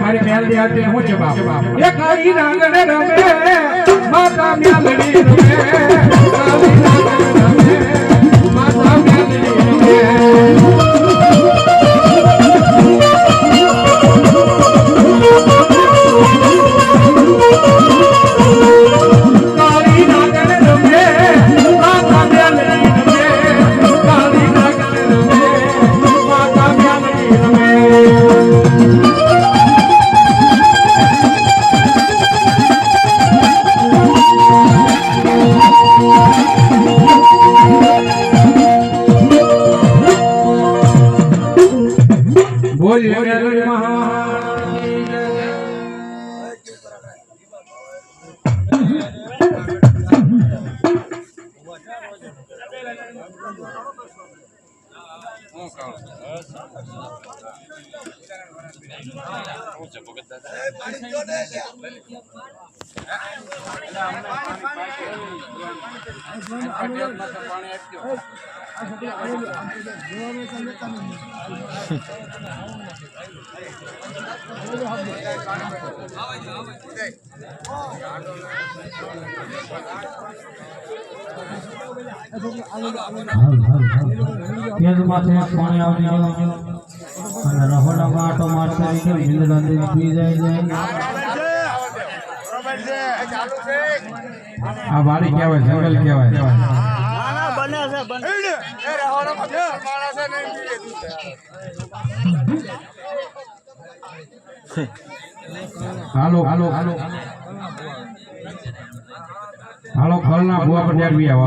મારી મેલડી હાથે હું છે બાપ? એ પાણી ગયું અને રહોડામાં આટો મારતા ગયો ઇન્દ્રા દેવી પી જાય જાય આ વાડી કહેવાય જંગલ કહેવાય. હાલો હાલો હાલો. હાલો ખલના ભુવા પટેલ બી આવો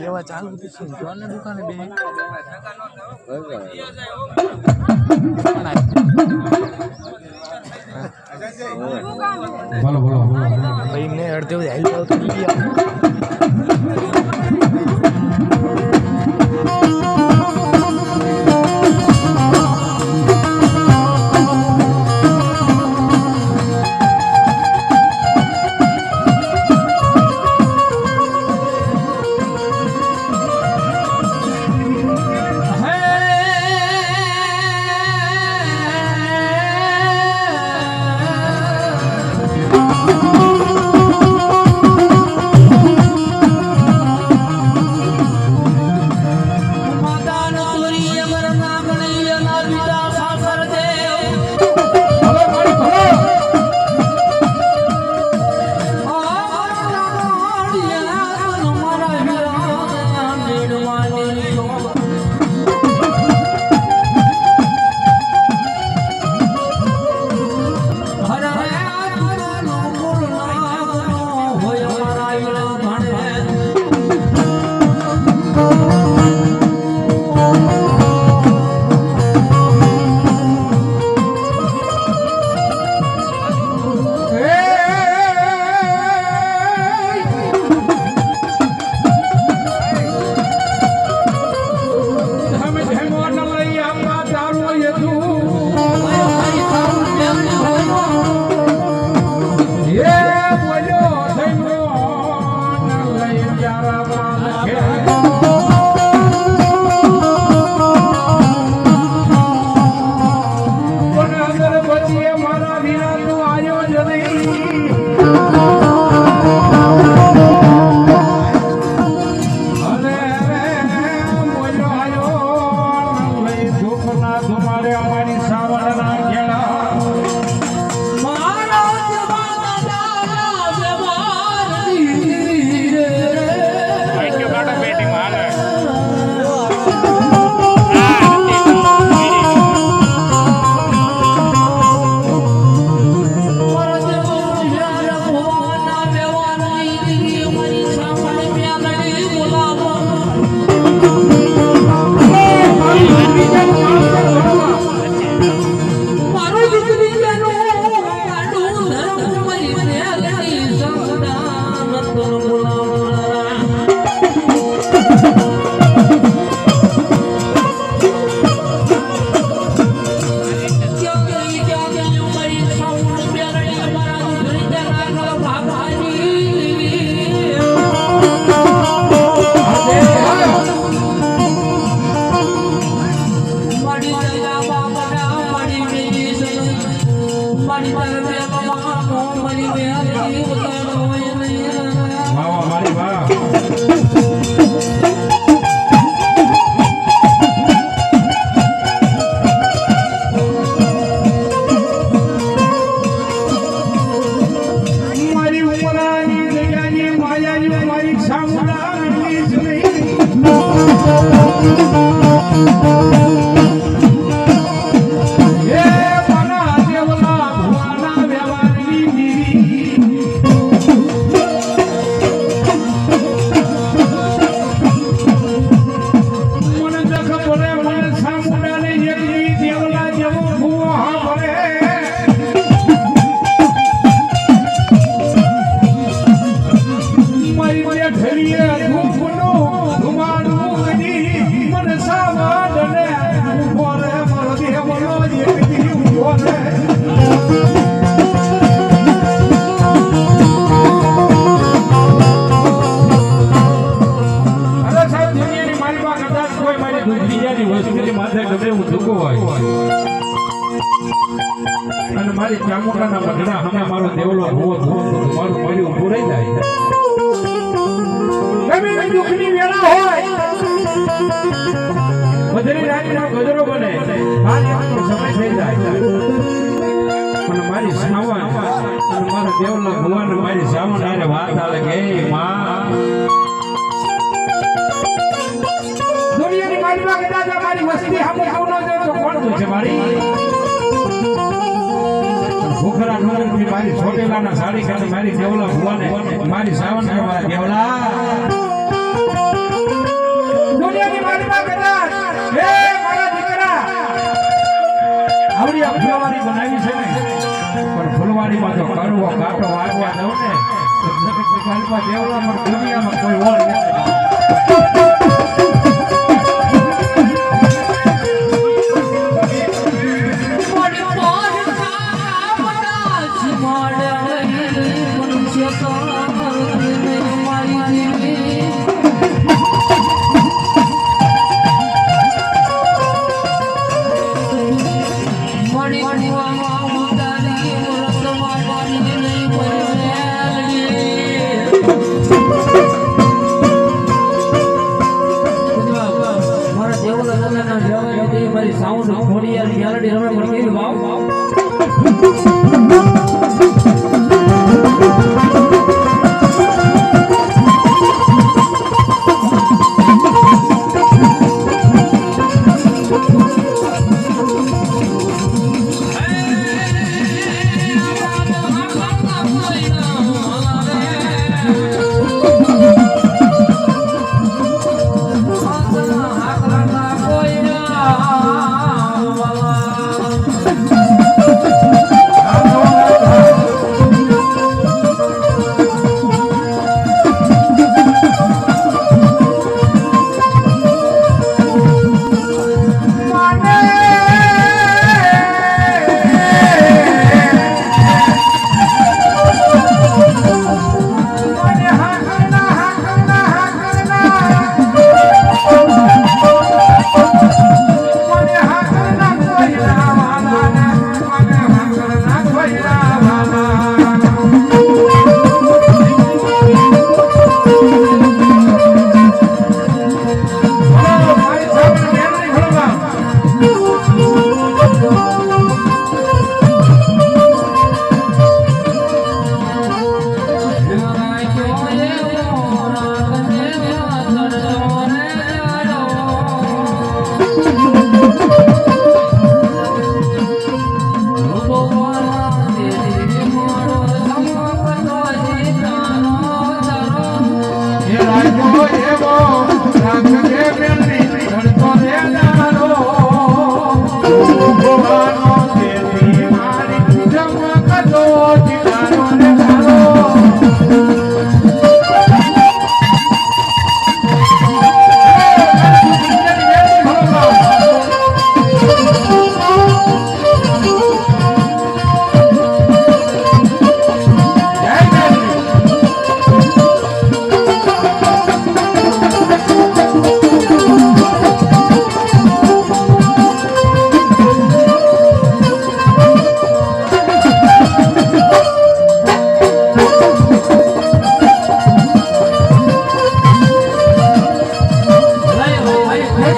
એવા ચાલુ છે. જોને દુકાને બે. બોલો બોલો બોલો ભાઈ ને અડધે હેલ્પ આવતો મારી તારે બેમાં નો મારી કોઈ દુનિયાની વસ્તુની માથે ગમે હું ધૂકો હોય. અને મારી ચામુંડાના મઢડા સામે મારો દેવલો ભૂવો ધૂવો મારું મળ્યું ઊભું રહી જાય. મારી સમય થઈ જાય. અને મારી સાવણ અને મારા મારી સાવણ હારે વાત આવે કે માં પૂછે મારી? ભૂખરા ડુંગરથી મારી છોટેલાના સાડી કાઢી મારી દેવલા ભુવાને, મારી સાવન કે દેવલા. દુનિયાની છે દેવલામાં દુનિયામાં કોઈ ઓળ So.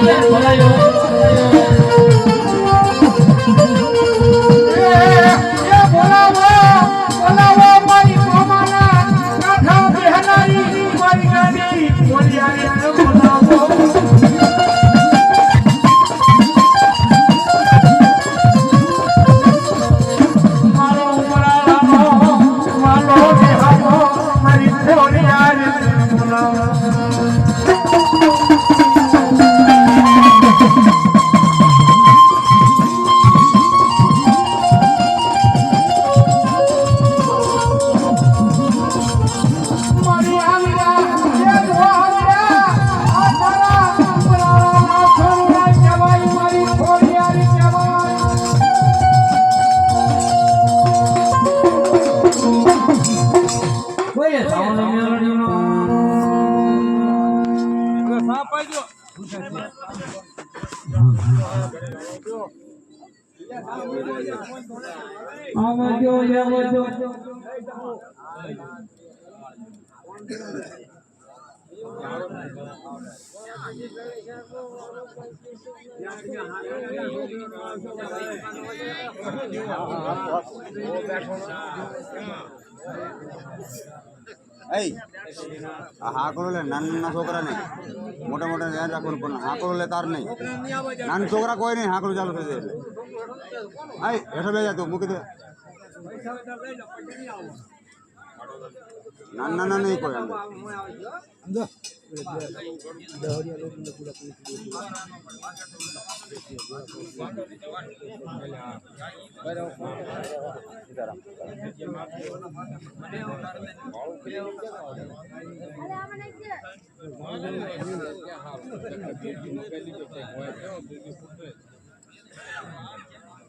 よ。એય આ હાકડો લે નાના નાના છોકરા નહીં મોટા મોટા ધ્યાન રાખવાનું પણ હાકડો લે તાર નહીં નાના છોકરા કોઈ નહીં હાકડું ચાલુ થઈ જાય એટલે આય હેઠો બે જા તું મૂકી દે નાના નાના નહીં કોઈ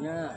Yeah,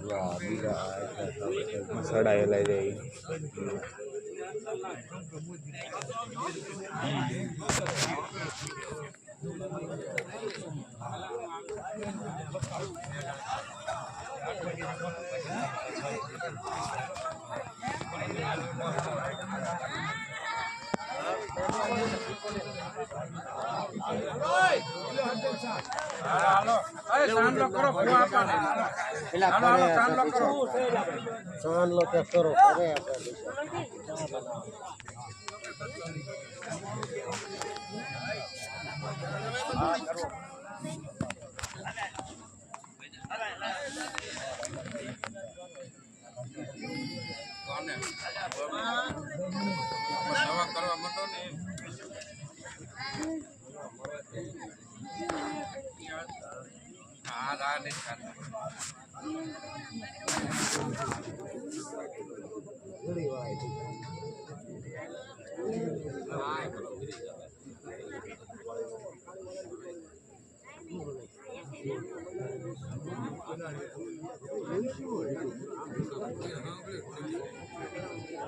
ગયો છે સડાયેલા જાય હાલો અરે સાંડલો કરો ભૂવા આપવાને. હાલો હાલો સાંડલો કરો દવા કરવા માંડો ને. હા હા નહીં ખાતા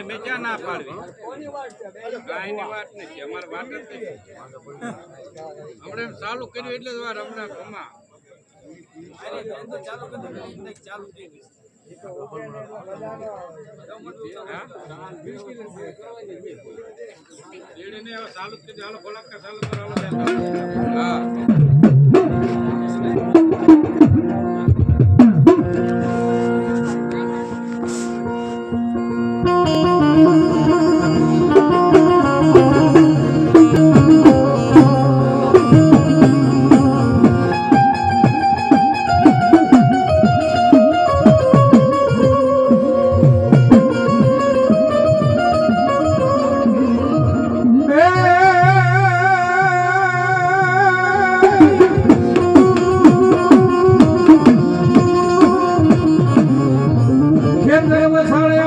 મેં ક્યાં ના પાડવી? કાંઈની વાત નથી, અમારે વાત જ નથી. હમણાં ચાલુ કર્યું એટલે જ વાર હમણાં ચાલુ કર્યું ચાલુ થઈ કરી હાલો ખોરાક કે ચાલુ সাড়ে